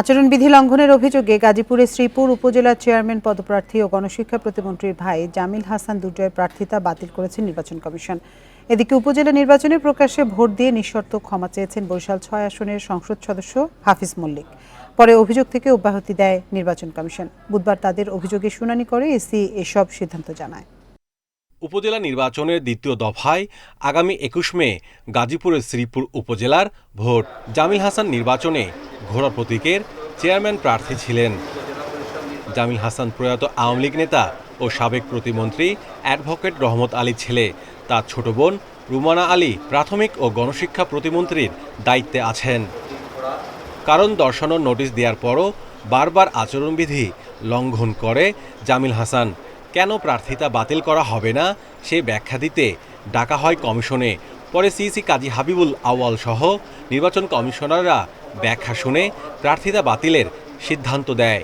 আচরণবিধি লঙ্ঘনের অভিযোগে গাজীপুরের শ্রীপুর উপজেলার চেয়ারম্যান, পদপ্রার্থী ও গণশিক্ষা প্রতিমন্ত্রীর ভাই জামিল হাসান দুর্জয়ের প্রার্থিতা বাতিল করেছে নির্বাচন কমিশন। এদিকে উপজেলা নির্বাচনে প্রকাশ্যে ভোট দিয়ে নিঃশর্ত ক্ষমা চেয়েছেন বরিশাল ছয় আসনের সংসদ সদস্য হাফিজ মল্লিক। পরে অভিযোগ থেকে অব্যাহতি দেয় নির্বাচন কমিশন। বুধবার তাদের অভিযোগের শুনানি করে এসি এসব সিদ্ধান্ত জানায়। উপজেলা নির্বাচনের দ্বিতীয় দফায় আগামী একুশ মে গাজীপুরের শ্রীপুর উপজেলার ভোট। জামিল হাসান নির্বাচনে ঘোড়া প্রতীকের চেয়ারম্যান প্রার্থী ছিলেন। জামিল হাসান প্রয়াত আওয়ামী লীগ নেতা ও সাবেক প্রতিমন্ত্রী অ্যাডভোকেট রহমত আলী ছেলে। তার ছোট বোন রুমানা আলী প্রাথমিক ও গণশিক্ষা প্রতিমন্ত্রীর দায়িত্বে আছেন। কারণ দর্শানোর নোটিশ দেওয়ার পরও বারবার আচরণবিধি লঙ্ঘন করে জামিল হাসান। কেন প্রার্থিতা বাতিল করা হবে না? সে ব্যাখ্যা দিতে ডাকা হয় কমিশনে। পরে সিইসি কাজী হাবিবুল আওয়াল সহ নির্বাচন কমিশনাররা ব্যাখ্যা শুনে প্রার্থিতা বাতিলের সিদ্ধান্ত দেয়।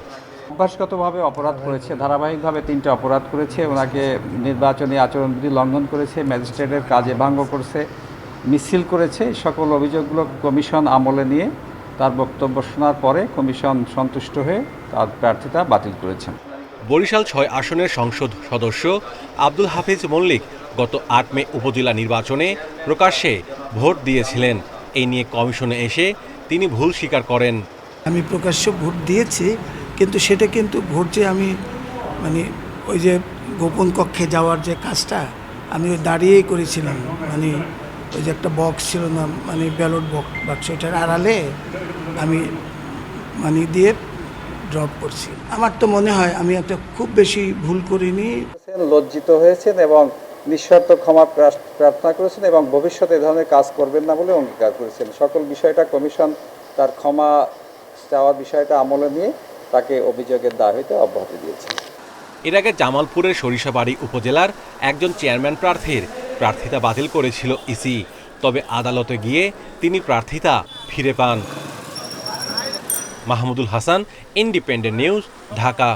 অভ্যাসগতভাবে অপরাধ করেছে, ধারাবাহিকভাবে তিনটা অপরাধ করেছে। ওনাকে নির্বাচনী আচরণবিধি লঙ্ঘন করেছে, ম্যাজিস্ট্রেটের কাজে ভঙ্গ করছে, মিছিল করেছে। সকল অভিযোগগুলো কমিশন আমলে নিয়ে তার বক্তব্য শোনার পরে কমিশন সন্তুষ্ট হয়ে তার প্রার্থিতা বাতিল করেছেন বরিশাল ছয় আসনের সংসদ সদস্য আব্দুল হাফিজ মল্লিক গত আট মে উপজেলা নির্বাচনে প্রকাশ্যে ভোট দিয়েছিলেন। এই নিয়ে কমিশনে এসে তিনি ভুল স্বীকার করেন। আমি প্রকাশ্য ভোট দিয়েছি, কিন্তু সেটা কিন্তু ভোট যে আমি মানে ওই যে গোপন কক্ষে যাওয়ার যে কাজটা আমি ওই দাঁড়িয়েই করেছিলাম। মানে ওই যে একটা বক্স ছিল না মানে ব্যালট বক্স বাক্স ওইটার আড়ালে আমি মানে দিয়ে ড্রপ করছি। আমার তো মনে হয় আমি একটা খুব বেশি ভুল করিনি। লজ্জিত হয়েছেন এবং নিঃস্বার্থ ক্ষমা প্রার্থনা করেছেন এবং ভবিষ্যতে এ ধরনের কাজ করবেন না বলে অঙ্গীকার করেছেন। সকল বিষয়টা কমিশন তার ক্ষমা চাওয়ার বিষয়টা আমলে নিয়ে তাকে অভিযোগের দায় হইতে অব্যাহতি দিয়েছে। এর আগে জামালপুরের সরিষাবাড়ি উপজেলার একজন চেয়ারম্যান প্রার্থীর প্রার্থিতা বাতিল করেছিল ইসি। তবে আদালতে গিয়ে তিনি প্রার্থিতা ফিরে পান। Mahmudul Hasan independent news Dhaka